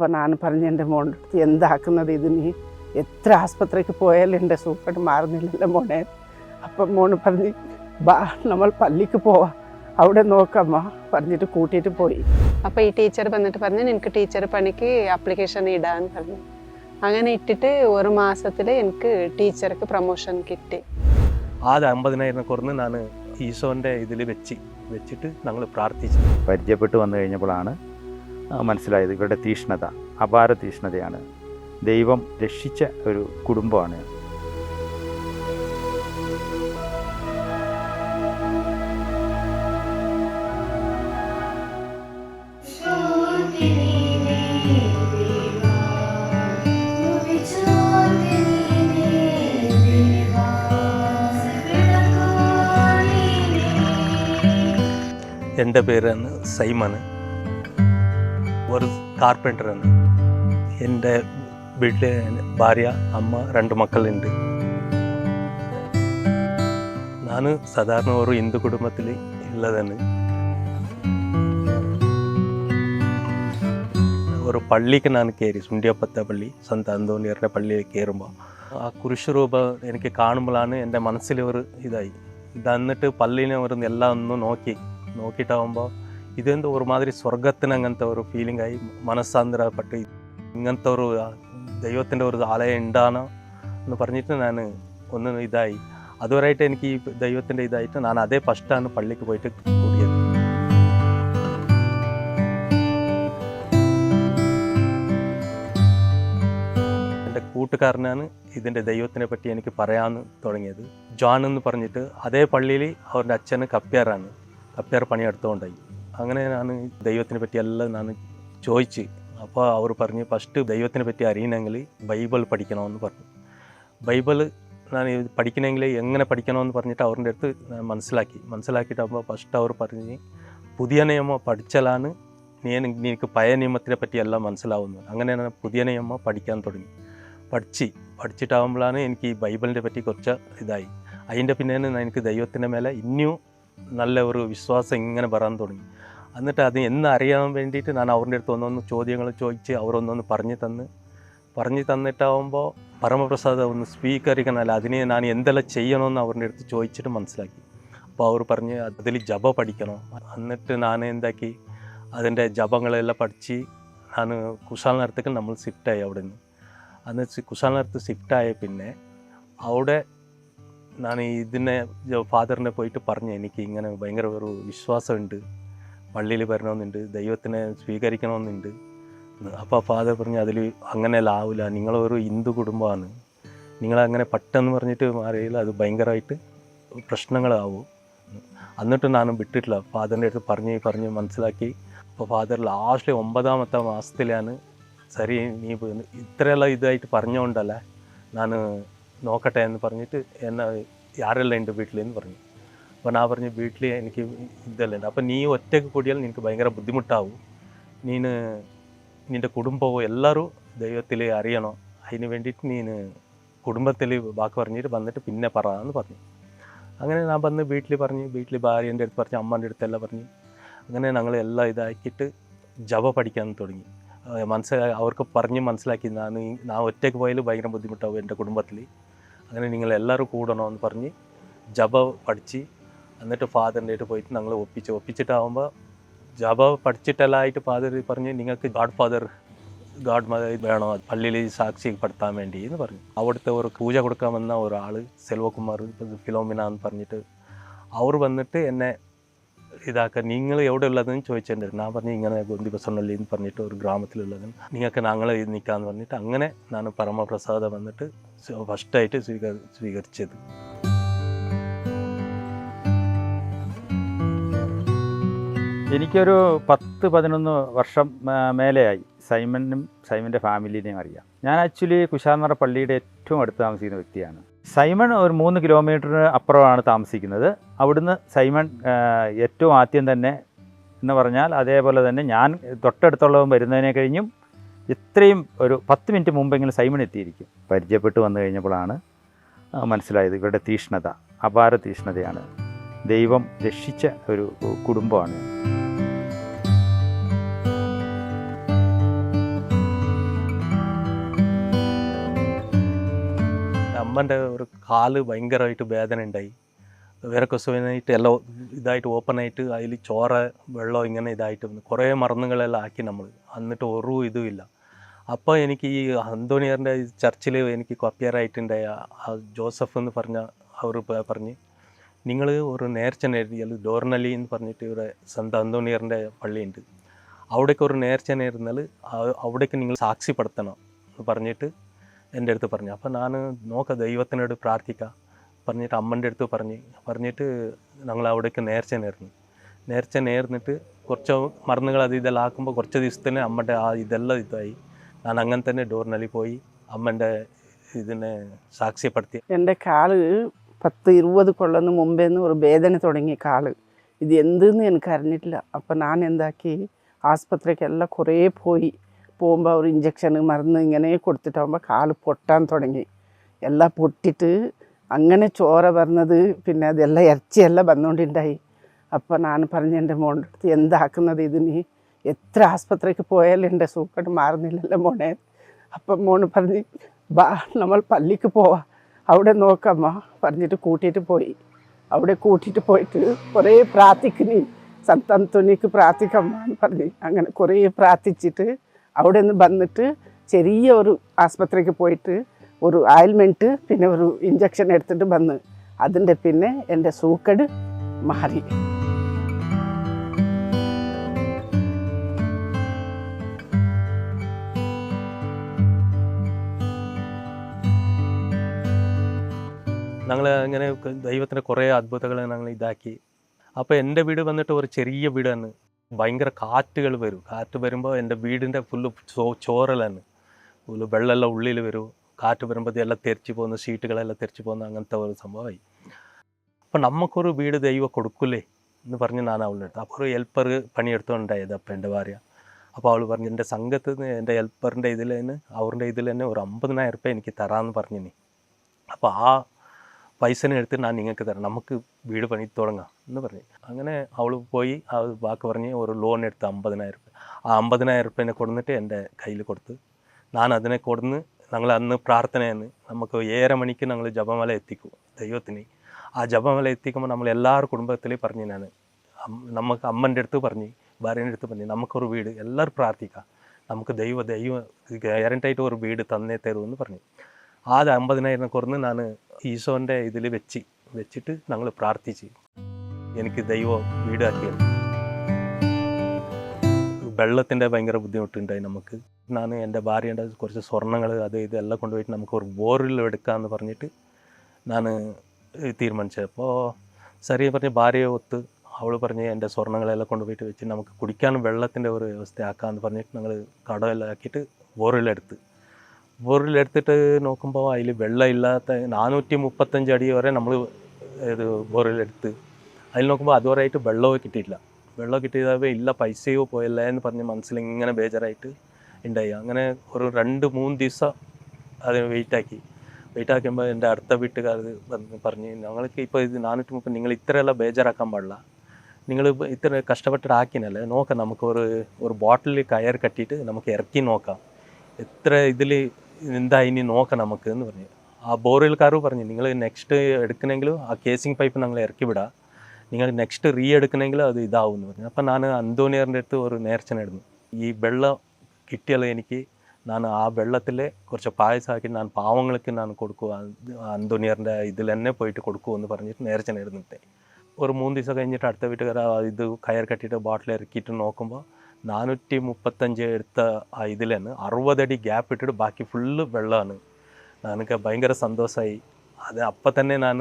അപ്പോൾ ഞാൻ പറഞ്ഞു എന്റെ മോന്റെ അടുത്ത് എന്താക്കുന്നത് ഇത് നീ എത്ര ആസ്പത്രിക്ക് പോയാലും എന്റെ സൂക്കേട് മാറുന്നില്ലല്ലോ മോനെ. അപ്പം മോന് പറഞ്ഞ് ബാ നമ്മൾ പള്ളിക്ക് പോവാം. അവിടെ നോക്കമ്മ. പറഞ്ഞിട്ട് കൂട്ടിയിട്ട് പോയി. അപ്പോൾ ഈ ടീച്ചർ വന്നിട്ട് പറഞ്ഞു എനിക്ക് ടീച്ചർ പണിക്ക് ആപ്ലിക്കേഷൻ ഇടാന്ന് പറഞ്ഞു. അങ്ങനെ ഇട്ടിട്ട് ഒരു മാസത്തിൽ എനിക്ക് ടീച്ചർക്ക് പ്രൊമോഷൻ കിട്ടി. ആദ്യ അമ്പതിനായിരം കുറഞ്ഞ് ഞാൻ ഈശോന്റെ ഇതിൽ വെച്ച് വെച്ചിട്ട് ഞങ്ങൾ പ്രാർത്ഥിച്ചു. പരിചയപ്പെട്ട് വന്നു കഴിഞ്ഞപ്പോഴാണ് മനസ്സിലായത്. ഇവരുടെ തീഷ്ണത അപാര തീഷ്ണതയാണ്. ദൈവം രക്ഷിച്ച ഒരു കുടുംബമാണ് എന്റെ പേരാണ് സൈമണ്. കാർപ്പന്ററാണ് എന്റെ വീട്ടിൽ ഭാര്യ അമ്മ രണ്ട് മക്കളുണ്ട്. ഞാൻ സാധാരണ ഒരു ഹിന്ദു കുടുംബത്തിൽ ഉള്ളതാണ്. ഒരു പള്ളിക്ക് ഞാൻ കയറി സുണ്ടിയപ്പത്ത പള്ളി സന്ത അന്തോണിയറുടെ പള്ളിയിൽ കയറുമ്പോൾ ആ കുരിശുരൂപം എനിക്ക് കാണുമ്പോഴാണ് എന്റെ മനസ്സിൽ ഒരു ഇതായി. ഇത് എന്നിട്ട് പള്ളിനെ ഒരു എല്ലാം ഒന്ന് നോക്കി. നോക്കിയിട്ടാവുമ്പോൾ ഒരുമാതിരി സ്വർഗത്തിന് അങ്ങനത്തെ ഒരു ഫീലിംഗ് ആയി മനസ്സാന്തരപ്പെട്ട് ഇങ്ങനത്തെ ഒരു ദൈവത്തിന്റെ ഒരു ആലയം ഉണ്ടാണോ എന്ന് പറഞ്ഞിട്ട് ഞാൻ ഒന്ന് ഇതായി. അതുവരായിട്ട് എനിക്ക് ഈ ദൈവത്തിന്റെ ഇതായിട്ട് ഞാൻ അതേ ഫസ്റ്റാണ് പള്ളിക്ക് പോയിട്ട് കൂടിയത്. എന്റെ കൂട്ടുകാരനാണ് ഇതിന്റെ ദൈവത്തിനെ പറ്റി എനിക്ക് പറയാമെന്ന് തുടങ്ങിയത്. ജോൺ എന്ന് പറഞ്ഞിട്ട് അതേ പള്ളിയിൽ അവരുടെ അച്ഛന് കപ്പ്യാറാണ് കപ്പ്യാർ പണിയെടുത്തുകൊണ്ടായി. അങ്ങനെ ഞാൻ ദൈവത്തിനെ പറ്റി എല്ലാം ഞാൻ ചോദിച്ച്. അപ്പോൾ അവർ പറഞ്ഞ് ഫസ്റ്റ് ദൈവത്തിനെ പറ്റി അറിയണമെങ്കിൽ ബൈബിൾ പഠിക്കണമെന്ന് പറഞ്ഞു. ബൈബിൾ ഞാൻ പഠിക്കണമെങ്കിൽ എങ്ങനെ പഠിക്കണമെന്ന് പറഞ്ഞിട്ട് അവരുടെ അടുത്ത് മനസ്സിലാക്കി. മനസ്സിലാക്കിയിട്ടാകുമ്പോൾ ഫസ്റ്റ് അവർ പറഞ്ഞ് പുതിയ നിയമം പഠിച്ചാലാണ് നീ നിനക്ക് പഴയ നിയമത്തിനെ പറ്റി എല്ലാം മനസ്സിലാവുന്നത്. അങ്ങനെ ഞാൻ പുതിയ നിയമം പഠിക്കാൻ തുടങ്ങി. പഠിച്ച് പഠിച്ചിട്ടാകുമ്പോഴാണ് എനിക്ക് ഈ ബൈബിളിനെ പറ്റി കുറച്ച് ഇതായി. അതിന്റെ പിന്നെയാണ് എനിക്ക് ദൈവത്തിന്റെ മേലെ ഇനിയും നല്ല ഒരു വിശ്വാസം ഇങ്ങനെ വരാൻ തുടങ്ങി. എന്നിട്ട് അത് എന്ന് അറിയാൻ വേണ്ടിയിട്ട് ഞാൻ അവരുടെ അടുത്ത് ഒന്നൊന്ന് ചോദ്യങ്ങൾ ചോദിച്ച് അവരൊന്നൊന്ന് പറഞ്ഞു തന്ന്. പറഞ്ഞു തന്നിട്ടാവുമ്പോൾ പരമപ്രസാദ് ഒന്ന് സ്വീകരിക്കണമല്ല അതിനെ ഞാൻ എന്തെല്ലാം ചെയ്യണമെന്ന് അവരുടെ അടുത്ത് ചോദിച്ചിട്ട് മനസ്സിലാക്കി. അപ്പോൾ അവർ പറഞ്ഞ് അതിൽ ജപ പഠിക്കണം. എന്നിട്ട് ഞാൻ എന്താക്കി അതിന്റെ ജപങ്ങളെല്ലാം പഠിച്ച് ഞാൻ കുശാൽ നേരത്തേക്ക് നമ്മൾ ഷിഫ്റ്റായി അവിടെ നിന്ന് അന്ന് കുശാൽ നേരത്ത് ഷിഫ്റ്റായ പിന്നെ അവിടെ ഞാൻ ഇതിനെ ഫാദറിനെ പോയിട്ട് പറഞ്ഞു എനിക്ക് ഇങ്ങനെ ഭയങ്കര ഒരു വിശ്വാസമുണ്ട്. പള്ളിയിൽ വരണമെന്നുണ്ട് ദൈവത്തിനെ സ്വീകരിക്കണമെന്നുണ്ട്. അപ്പോൾ ഫാദർ പറഞ്ഞു അതിൽ അങ്ങനെ ആവില്ല നിങ്ങളൊരു ഹിന്ദു കുടുംബമാണ്. നിങ്ങളങ്ങനെ പെട്ടെന്ന് പറഞ്ഞിട്ട് മാറിയില്ല അത് ഭയങ്കരമായിട്ട് പ്രശ്നങ്ങളാവും. എന്നിട്ട് ഞാനും വിട്ടിട്ടില്ല. ഫാദറിന്റെ അടുത്ത് പറഞ്ഞ് പറഞ്ഞ് മനസ്സിലാക്കി. അപ്പോൾ ഫാദർ ലാസ്റ്റ് ഒമ്പതാമത്തെ മാസത്തിലാണ് സരി നീ ഇത്രയെല്ലാം ഇതായിട്ട് പറഞ്ഞുകൊണ്ടല്ല ഞാൻ നോക്കട്ടെ എന്ന് പറഞ്ഞിട്ട് എന്നെ ആരെല്ലാം ഉണ്ട് വീട്ടിലെന്ന് പറഞ്ഞു. അപ്പോൾ ഞാൻ പറഞ്ഞു വീട്ടിൽ എനിക്ക് ഇതെല്ലാം? അപ്പോൾ നീ ഒറ്റയ്ക്ക് കൂടിയാൽ നിനക്ക് ഭയങ്കര ബുദ്ധിമുട്ടാവും. നീന് നിന്റെ കുടുംബവും എല്ലാവരും ദൈവത്തിൽ അറിയണം. അതിന് വേണ്ടിയിട്ട് നീന് കുടുംബത്തിൽ വാക്ക് പറഞ്ഞിട്ട് വന്നിട്ട് പിന്നെ പറ എന്ന് പറഞ്ഞു. അങ്ങനെ ഞാൻ വന്ന് വീട്ടിൽ പറഞ്ഞു വീട്ടിൽ ഭാര്യേന്റെ അടുത്ത് പറഞ്ഞു അമ്മേന്റെ അടുത്തെല്ലാം പറഞ്ഞു. അങ്ങനെ ഞങ്ങൾ എല്ലാം ഇതാക്കിയിട്ട് ജപ പഠിക്കാൻ തുടങ്ങി. മനസ്സിലാക്കി അവർക്ക് പറഞ്ഞ് മനസ്സിലാക്കി ഞാൻ ഞാൻ ഒറ്റയ്ക്ക് പോയാലും ഭയങ്കര ബുദ്ധിമുട്ടാവും എന്റെ കുടുംബത്തിൽ അങ്ങനെ നിങ്ങൾ എല്ലാവരും കൂടണമെന്ന് പറഞ്ഞ് ജപ പഠിച്ച് എന്നിട്ട് ഫാദറിന്റെ അടുത്ത് പോയിട്ട് ഞങ്ങൾ ഒപ്പിച്ച്. ഒപ്പിച്ചിട്ടാവുമ്പോൾ ജപ പഠിച്ചിട്ടെല്ലാമായിട്ട് ഫാദർ പറഞ്ഞ് നിങ്ങൾക്ക് ഗാഡ് ഫാദർ ഗാഡ് മദർ വേണോ? പള്ളിയിൽ സാക്ഷ്യപ്പെടുത്താൻ വേണ്ടി എന്ന് പറഞ്ഞു. അവിടുത്തെ ഒരു പൂജ കൊടുക്കാൻ വന്ന ഒരാൾ സെൽവകുമാർ ഫിലോമിന എന്ന് പറഞ്ഞിട്ട് അവർ വന്നിട്ട് എന്നെ ഇതാക്കാൻ നിങ്ങൾ എവിടെ ഉള്ളതെന്ന് ചോദിച്ചിട്ടുണ്ട് ഞാൻ പറഞ്ഞു ഇങ്ങനെ ഗോന്തി ബസണ്ണല്ലി എന്ന് പറഞ്ഞിട്ട് ഒരു ഗ്രാമത്തിലുള്ളതെന്ന് നിങ്ങൾക്ക് ഞങ്ങൾ നിൽക്കാമെന്ന് പറഞ്ഞിട്ട് അങ്ങനെ ഞാൻ പരമപ്രസാദം വന്നിട്ട് ഫസ്റ്റായിട്ട് സ്വീകരി സ്വീകരിച്ചത്. എനിക്കൊരു പത്ത് പതിനൊന്ന് വർഷം മേലെയായി. സൈമനും സൈമന്റെ ഫാമിലിനെയും അറിയാം. ഞാൻ ആക്ച്വലി കുശാൽമറ പള്ളിയുടെ ഏറ്റവും അടുത്ത് താമസിക്കുന്ന വ്യക്തിയാണ്. സൈമൺ ഒരു മൂന്ന് കിലോമീറ്ററിന് അപ്പുറമാണ് താമസിക്കുന്നത്. അവിടുന്ന് സൈമൺ ഏറ്റവും ആദ്യം തന്നെ എന്ന് പറഞ്ഞാൽ അതേപോലെ തന്നെ ഞാൻ തൊട്ടടുത്തുള്ളവൻ വരുന്നതിനെ കഴിഞ്ഞും ഇത്രയും ഒരു പത്ത് മിനിറ്റ് മുമ്പെങ്കിലും സൈമൺ എത്തിയിരിക്കും. പരിചയപ്പെട്ട് വന്നു കഴിഞ്ഞപ്പോഴാണ് മനസ്സിലായത് ഇവരുടെ തീഷ്ണത അപാര തീഷ്ണതയാണ്. ദൈവം രക്ഷിച്ച ഒരു കുടുംബമാണ്. അമ്മന്റെ ഒരു കാൽ ഭയങ്കരമായിട്ട് വേദന ഉണ്ടായി. വിരക്കൊസുവനായിട്ട് എല്ലാം ഇതായിട്ട് ഓപ്പൺ ആയിട്ട് അതിൽ ചോര വെള്ളം ഇങ്ങനെ ഇതായിട്ട് വന്നു കുറേ മരുന്നുകളെല്ലാം ആക്കി നമ്മൾ എന്നിട്ട് ഒരു ഇതുമില്ല അപ്പോൾ എനിക്ക് ഈ അന്തോണിയറിന്റെ ചർച്ചിൽ എനിക്ക് കൊപ്പിയറായിട്ടുണ്ടായ ആ ജോസഫ് എന്ന് പറഞ്ഞ അവർ പറഞ്ഞ് നിങ്ങൾ ഒരു നേർച്ച നേടിയാൽ ഡോർണലി എന്ന് പറഞ്ഞിട്ട് ഇവിടെ സന്ത അന്തോണിയറിന്റെ പള്ളിയുണ്ട്. അവിടേക്ക് ഒരു നേർച്ച നേരുന്നാൽ അവിടേക്ക് നിങ്ങൾ സാക്ഷിപ്പെടുത്തണം എന്ന് പറഞ്ഞിട്ട് എന്റെ അടുത്ത് പറഞ്ഞു. അപ്പോൾ ഞാൻ നോക്ക ദൈവത്തിനോട് പ്രാർത്ഥിക്കുക പറഞ്ഞിട്ട് അമ്മന്റെ അടുത്ത് പറഞ്ഞ്. പറഞ്ഞിട്ട് ഞങ്ങൾ അവിടേക്ക് നേർച്ച നേർന്നു. നേർച്ച നേർന്നിട്ട് കുറച്ച് മരുന്നുകൾ അത് ഇതെല്ലാം ആക്കുമ്പോൾ കുറച്ച് ദിവസത്തിന് അമ്മന്റെ ആ ഇതെല്ലാം ഇതായി. ഞാൻ അങ്ങനെ തന്നെ ഡോറിനലി പോയി അമ്മന്റെ ഇതിനെ സാക്ഷ്യപ്പെടുത്തി. എന്റെ കാൽ പത്ത് ഇരുപത് കൊള്ളുന്ന മുമ്പേന്ന് ഒരു വേദന തുടങ്ങി കാൽ. ഇത് എന്തെന്ന് എനിക്ക് അറിഞ്ഞിട്ടില്ല. അപ്പം ഞാൻ എന്താക്കി? ആസ്പത്രിക്കെല്ലാം കുറേ പോയി. പോകുമ്പോൾ ഒരു ഇഞ്ചക്ഷന് മരുന്ന് ഇങ്ങനെ കൊടുത്തിട്ടാകുമ്പോൾ കാൽ പൊട്ടാൻ തുടങ്ങി. എല്ലാം പൊട്ടിട്ട് അങ്ങനെ ചോര പറഞ്ഞത് പിന്നെ അതെല്ലാം ഇറച്ചിയെല്ലാം വന്നുകൊണ്ടുണ്ടായി അപ്പോൾ ഞാൻ പറഞ്ഞ എന്റെ മോളുടെ അടുത്ത് എന്താക്കുന്നത് ഇതിന് എത്ര ആസ്പത്രിക്ക് പോയാലും എന്റെ സൂക്കട്ട് മാറുന്നില്ലല്ലോ മോനെ. അപ്പം മോൻ പറഞ്ഞ് ബാ നമ്മൾ പള്ളിക്ക് പോവാം. അവിടെ നോക്കമ്മ. പറഞ്ഞിട്ട് കൂട്ടിയിട്ട് പോയി. അവിടെ കൂട്ടിയിട്ട് പോയിട്ട് കുറേ പ്രാർത്ഥിക്കുന്നീ സന്താന്തോനിക്ക് പ്രാർത്ഥിക്കമ്മ എന്ന് പറഞ്ഞ് അങ്ങനെ കുറേ പ്രാർത്ഥിച്ചിട്ട് അവിടെ നിന്ന് വന്നിട്ട് ചെറിയ ഒരു ആസ്പത്രിക്ക് പോയിട്ട് ഒരു ആയിൽമെന്റ് പിന്നെ ഒരു ഇഞ്ചക്ഷൻ എടുത്തിട്ട് വന്ന്. അതിന്റെ പിന്നെ എന്റെ സൂക്കട് മാറി. ഞങ്ങൾ അങ്ങനെ ദൈവത്തിന്റെ കുറേ അത്ഭുതങ്ങൾ ഞങ്ങൾ ഇതാക്കി. അപ്പോൾ എന്റെ വീട് വന്നിട്ട് ഒരു ചെറിയ വീടാണ്. ഭയങ്കര കാറ്റുകൾ വരും. കാറ്റ് വരുമ്പോൾ എന്റെ വീടിന്റെ ഫുള്ള് ചോ ചോറലാണ് ഫുള്ള് വെള്ളമെല്ലാം ഉള്ളിൽ വരും. കാറ്റ് വരുമ്പോൾ ഇതെല്ലാം തെറിച്ച് പോകുന്ന ഷീറ്റുകളെല്ലാം തെറിച്ച് പോകുന്ന അങ്ങനത്തെ ഒരു സംഭവമായി അപ്പം നമുക്കൊരു വീട് ദൈവം കൊടുക്കില്ലേ എന്ന് പറഞ്ഞ് ഞാൻ അവളുടെ അപ്പോൾ ഒരു ഹെൽപ്പർ പണിയെടുത്തോണ്ടായത് അപ്പം എന്റെ ഭാര്യ. അപ്പോൾ അവൾ പറഞ്ഞു എന്റെ സംഘത്തിൽ നിന്ന് എന്റെ ഹെൽപ്പറിന്റെ ഇതിൽ തന്നെ അവരുടെ ഇതിൽ തന്നെ ഒരു അമ്പതിനായിരം റുപ്യ എനിക്ക് തരാമെന്ന് പറഞ്ഞു നീ അപ്പോൾ ആ പൈസനെ എടുത്ത് ഞാൻ നിങ്ങൾക്ക് തരാം. നമുക്ക് വീട് പണി തുടങ്ങാം എന്ന് പറഞ്ഞു. അങ്ങനെ അവൾ പോയി ആ വാക്ക് പറഞ്ഞ് ഒരു ലോൺ എടുത്ത് അമ്പതിനായിരം രൂപ ആ അമ്പതിനായിരം റുപ്യനെ കൊടുത്തിട്ട് എന്റെ കയ്യിൽ കൊടുത്ത്. ഞാൻ അതിനെ കൊടുന്ന് ഞങ്ങൾ അന്ന് പ്രാർത്ഥനയെന്ന് നമുക്ക് ഏഴര മണിക്ക് ഞങ്ങൾ ജപമല എത്തിക്കും ദൈവത്തിന്. ആ ജപമല എത്തിക്കുമ്പോൾ നമ്മൾ എല്ലാവരും കുടുംബത്തിലേ പറഞ്ഞു ഞാൻ. നമുക്ക് അമ്മന്റെ അടുത്ത് പറഞ്ഞ് ഭാര്യന്റെ അടുത്ത് പറഞ്ഞ് നമുക്കൊരു വീട് എല്ലാവരും പ്രാർത്ഥിക്കാം. നമുക്ക് ദൈവ ദൈവം ഗ്യാരന്റായിട്ട് ഒരു വീട് തന്നേ തരുമെന്ന് പറഞ്ഞു. ആ അമ്പതിനായിരം കുറന്ന് ഞാൻ ഈശോന്റെ ഇതിൽ വെച്ച് വെച്ചിട്ട് ഞങ്ങൾ പ്രാർത്ഥിച്ച്. എനിക്ക് ദൈവം വീടാക്കിയത് വെള്ളത്തിന്റെ ഭയങ്കര ബുദ്ധിമുട്ടുണ്ടായി നമുക്ക്. ഞാൻ എന്റെ ഭാര്യയുടെ കുറച്ച് സ്വർണങ്ങൾ അത് ഇതെല്ലാം കൊണ്ടുപോയിട്ട് നമുക്ക് ഒരു ബോറിൽ എടുക്കാമെന്ന് പറഞ്ഞിട്ട് ഞാൻ തീരുമാനിച്ചത്. അപ്പോൾ സരി പറഞ്ഞ് ഭാര്യയെ ഒത്ത് അവൾ പറഞ്ഞ് എന്റെ സ്വർണങ്ങളെല്ലാം കൊണ്ടുപോയിട്ട് വെച്ച് നമുക്ക് കുടിക്കാൻ വെള്ളത്തിന്റെ ഒരു വ്യവസ്ഥയാക്കാമെന്ന് പറഞ്ഞിട്ട് ഞങ്ങൾ കടമെല്ലാം ആക്കിയിട്ട് ബോറിലെടുത്ത്. ബോറിലെടുത്തിട്ട് നോക്കുമ്പോൾ അതിൽ വെള്ളമില്ലാത്ത നാനൂറ്റി മുപ്പത്തഞ്ച് അടി വരെ നമ്മൾ ഇത് ബോറിലെടുത്ത് അതിൽ നോക്കുമ്പോൾ അതുവരെയായിട്ട് വെള്ളമോ കിട്ടിയില്ല വെള്ളം കിട്ടിയതാവേ ഇല്ല പൈസയോ പോയല്ല എന്ന് പറഞ്ഞ് മനസ്സിൽ ഇങ്ങനെ ബേജറായിട്ട് ഉണ്ടായി അങ്ങനെ ഒരു രണ്ട് മൂന്ന് ദിവസം അതിന് വെയിറ്റാക്കി. വെയിറ്റ് ആക്കുമ്പോൾ എന്റെ അടുത്ത വീട്ടുകാർ പറഞ്ഞ് ഞങ്ങൾക്ക് ഇപ്പോൾ ഇത് നാനൂറ്റി മുപ്പത് നിങ്ങൾ ഇത്രയെല്ലാം ബേജറാക്കാൻ പാടില്ല. നിങ്ങൾ ഇത്ര കഷ്ടപ്പെട്ടിട്ട് ആക്കിനല്ലേ നോക്കാം നമുക്ക് ഒരു ഒരു ബോട്ടിൽ കയർ കെട്ടിയിട്ട് നമുക്ക് ഇറക്കി നോക്കാം. എത്ര ഇതിൽ എന്താ ഇനി നോക്കാം നമുക്ക് എന്ന് പറഞ്ഞു. ആ ബോർവെൽക്കാർ പറഞ്ഞു നിങ്ങൾ നെക്സ്റ്റ് എടുക്കണമെങ്കിൽ ആ കേസിംഗ് പൈപ്പ് ഞങ്ങൾ ഇറക്കി വിടാം. നിങ്ങൾ നെക്സ്റ്റ് റീ എടുക്കണമെങ്കിൽ അത് ഇതാവും എന്ന് പറഞ്ഞു. അപ്പം ഞാൻ അന്തോണിയറിന്റെ അടുത്ത് ഒരു നേർച്ചനായിരുന്നു ഈ വെള്ളം കിട്ടിയാൽ എനിക്ക്? ഞാൻ ആ വെള്ളത്തിൽ കുറച്ച് പായസമാക്കി ഞാൻ പാവങ്ങൾക്ക് ഞാൻ കൊടുക്കുക അന്തോണിയറിന്റെ ഇതിൽ തന്നെ പോയിട്ട് കൊടുക്കുമെന്ന് പറഞ്ഞിട്ട് നേർച്ചനായിരുന്നു ഒരു മൂന്ന് ദിവസം കഴിഞ്ഞിട്ട് അടുത്ത വീട്ടുകാർ ഇത് കയർ കെട്ടിയിട്ട് ബോട്ടിൽ ഇറക്കിയിട്ട് നോക്കുമ്പോൾ നാനൂറ്റി മുപ്പത്തഞ്ച് എടുത്ത ഇതിൽ അറുപതടി ഗ്യാപ്പ് ഇട്ടിട്ട് ബാക്കി ഫുള്ള് വെള്ളമാണ്. എനിക്ക് ഭയങ്കര സന്തോഷമായി അത് അപ്പം തന്നെ ഞാൻ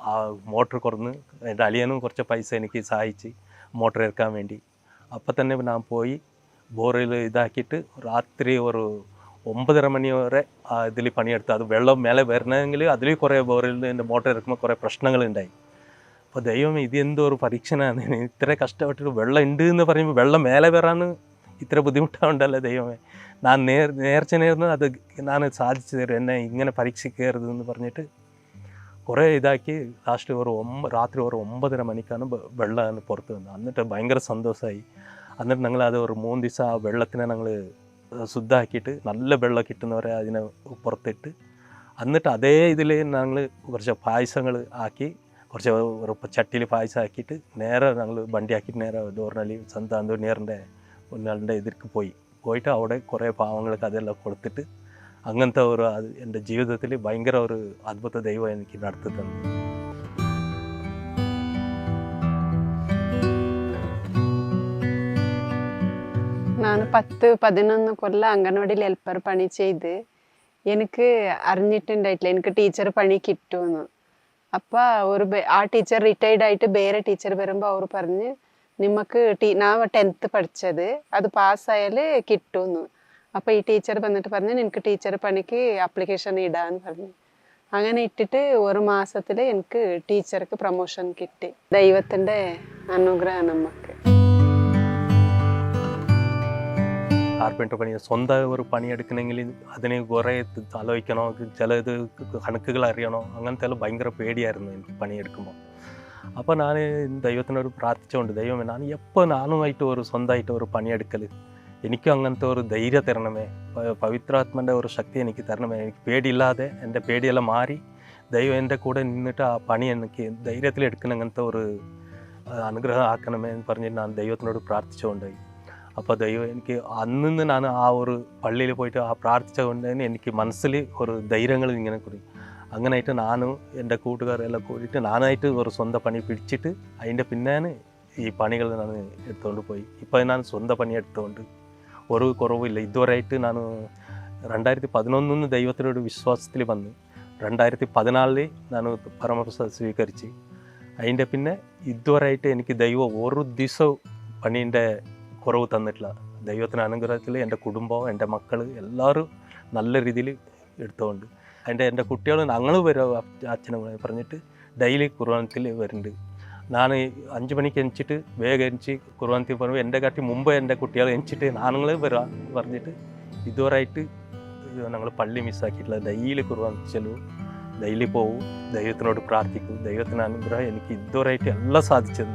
ആ മോട്ടർ കുറന്ന് എന്റെ അളിയനും കുറച്ച് പൈസ എനിക്ക് സഹായിച്ച് മോട്ടർ ഇറക്കാൻ വേണ്ടി. അപ്പം തന്നെ ഞാൻ പോയി ബോറിൽ ഇതാക്കിയിട്ട് രാത്രി ഒരു ഒമ്പതര മണി വരെ ഇതിൽ പണിയെടുത്ത്. അത് വെള്ളം മേലെ വരണമെങ്കിൽ അതിൽ കുറേ ബോറിൽ എന്റെ മോട്ടർ ഇറക്കുമ്പോൾ കുറേ പ്രശ്നങ്ങളുണ്ടായി. അപ്പോൾ ദൈവം ഇത് എന്തോ ഒരു പരീക്ഷണമാണ് ഇത്ര കഷ്ടപ്പെട്ടിട്ട് വെള്ളം ഉണ്ട് എന്ന് പറയുമ്പോൾ വെള്ളം മേലെ വരാന്ന് ഇത്ര ബുദ്ധിമുട്ടാവുണ്ടല്ലോ ദൈവമേ? ഞാൻ നേർ നേർച്ച നേർന്ന് അത് ഞാൻ സാധിച്ചു തരും. എന്നെ ഇങ്ങനെ പരീക്ഷിക്കരുത് എന്ന് പറഞ്ഞിട്ട് കുറേ ഇതാക്കി ലാസ്റ്റ് ഒരു ഒമ്പ രാത്രി ഒരു ഒമ്പതര മണിക്കാണ് വെള്ളം പുറത്ത് വന്നത്. എന്നിട്ട് ഭയങ്കര സന്തോഷമായി എന്നിട്ട് ഞങ്ങൾ അത് ഒരു മൂന്ന് ദിവസം ആ വെള്ളത്തിനെ ഞങ്ങൾ ശുദ്ധമാക്കിയിട്ട് നല്ല വെള്ളം കിട്ടുന്നവരെ അതിനെ പുറത്തിട്ട് എന്നിട്ട് അതേ ഇതിൽ ഞങ്ങൾ കുറച്ച് പായസങ്ങൾ ആക്കി കുറച്ച് ഒരു ചട്ടിയിൽ പായസമാക്കിയിട്ട് നേരെ ഞങ്ങൾ വണ്ടിയാക്കിയിട്ട് നേരെ ഡോർനലി സന്താന്തോണിയറിന്റെ ഒന്നാളുടെ ഇതിലേക്ക് പോയി. പോയിട്ട് അവിടെ കുറേ പാവങ്ങൾക്ക് അതെല്ലാം കൊടുത്തിട്ട് അങ്ങനത്തെ ഒരു എന്റെ ജീവിതത്തിൽ ഭയങ്കര ഒരു അത്ഭുത ദൈവം എനിക്ക് നടത്തി തന്നു. ನಾನು പത്ത് പതിനൊന്ന് കൊല്ലം അംഗൻവാടിയിൽ ഹെൽപ്പർ പണി ചെയ്ത് എനിക്ക് അറിഞ്ഞിട്ടുണ്ടായിട്ടില്ല. എനിക്ക് ടീച്ചർ പണി കിട്ടുമെന്ന്. അപ്പോൾ ഒരു ആ ടീച്ചർ റിട്ടയർഡ് ആയിട്ട് വേറെ ടീച്ചർ വരുമ്പോൾ അവർ പറഞ്ഞ് നിമ്മക്ക് ടീ ഞാൻ ടെൻത്ത് പഠിച്ചത് അത് പാസ്സായാൽ കിട്ടുമെന്ന് അപ്പോൾ ഈ ടീച്ചർ വന്നിട്ട് പറഞ്ഞു എനിക്ക് ടീച്ചർ പണിക്ക് അപ്ലിക്കേഷൻ ഇടാന്ന് പറഞ്ഞു. അങ്ങനെ ഇട്ടിട്ട് ഒരു മാസത്തിൽ എനിക്ക് ടീച്ചർക്ക് പ്രൊമോഷൻ കിട്ടി. ദൈവത്തിന്റെ അനുഗ്രഹം നമുക്ക് കാർപ്പന്റർ പണി സ്വന്തം ഒരു പണിയെടുക്കണമെങ്കിൽ അതിന് കുറേ ഇത് ആലോചിക്കണോ ചില ഇത് കണക്കുകൾ അറിയണോ അങ്ങനത്തെ എല്ലാം ഭയങ്കര പേടിയായിരുന്നു എനിക്ക് പണിയെടുക്കുമ്പോൾ അപ്പോൾ ഞാൻ ദൈവത്തിനോട് പ്രാർത്ഥിച്ചുകൊണ്ട് ദൈവമേ ഞാൻ എപ്പോൾ നാനുമായിട്ട് ഒരു സ്വന്തമായിട്ട് ഒരു പണിയെടുക്കൽ എനിക്കും അങ്ങനത്തെ ഒരു ധൈര്യം തരണമേ പ- പവിത്രാത്മന്റെ ഒരു ശക്തി എനിക്ക് തരണമേ എനിക്ക് പേടിയില്ലാതെ എന്റെ പേടിയെല്ലാം മാറി ദൈവം എന്റെ കൂടെ നിന്നിട്ട് ആ പണി എനിക്ക് ധൈര്യത്തിൽ എടുക്കുന്ന അങ്ങനത്തെ ഒരു ആ, അനുഗ്രഹം ആക്കണമേ എന്ന് പറഞ്ഞ് ഞാൻ ദൈവത്തിനോട് പ്രാർത്ഥിച്ചുകൊണ്ടായി അപ്പോൾ ദൈവം എനിക്ക് അന്ന് ഞാൻ ആ ഒരു പള്ളിയിൽ പോയിട്ട് ആ പ്രാർത്ഥിച്ച കൊണ്ട് തന്നെ എനിക്ക് മനസ്സിൽ ഒരു ധൈര്യങ്ങൾ ഇങ്ങനെ കൂടി. അങ്ങനെയായിട്ട് ഞാനും എന്റെ കൂട്ടുകാരെല്ലാം കൂടിയിട്ട് ഞാനായിട്ട് ഒരു സ്വന്തം പണി പിടിച്ചിട്ട് അതിന്റെ പിന്നാണ് ഈ പണികൾ ഞാൻ എടുത്തുകൊണ്ട് പോയി. ഇപ്പോൾ ഞാൻ സ്വന്തം പണി എടുത്തുകൊണ്ട് ഒരു കുറവില്ല ഇതുവരെയായിട്ട് ഞാൻ രണ്ടായിരത്തി പതിനൊന്നിന്ന് ദൈവത്തിനോട് വിശ്വാസത്തിൽ വന്ന് രണ്ടായിരത്തി പതിനാലിൽ ഞാൻ പരമപ്രസാദ് സ്വീകരിച്ച് അതിന്റെ പിന്നെ ഇതുവരെയായിട്ട് എനിക്ക് ദൈവം ഒരു ദിവസവും പണീന്റെ കുറവ് തന്നിട്ടില്ല. ദൈവത്തിന്റെ അനുഗ്രഹത്തിൽ എന്റെ കുടുംബം എന്റെ മക്കൾ എല്ലാവരും നല്ല രീതിയിൽ എടുത്തുകൊണ്ട് അതിന്റെ എന്റെ കുട്ടികൾ ഞങ്ങൾ വരും അച്ഛനും പറഞ്ഞിട്ട് ഡെയിലി കുർബാനത്തിൽ വരുന്നുണ്ട്. ഞാൻ അഞ്ച് മണിക്ക് എണിച്ചിട്ട് വേഗം എണിച്ച് കുർബാനത്തിൽ പറയുമ്പോൾ എന്റെ കാട്ടി മുമ്പ് എന്റെ കുട്ടികൾ എണിച്ചിട്ട് നാണുങ്ങൾ വരാൻ പറഞ്ഞിട്ട് ഇതുവരായിട്ട് ഞങ്ങൾ പള്ളി മിസ്സാക്കിയിട്ടില്ല. ഡെയിലി കുർബാന ചെല്ലും ഡെയിലി പോകും ദൈവത്തിനോട് പ്രാർത്ഥിക്കും ദൈവത്തിന് അനുഗ്രഹം എനിക്ക് ഇതുവരായിട്ട് എല്ലാം സാധിച്ചത്.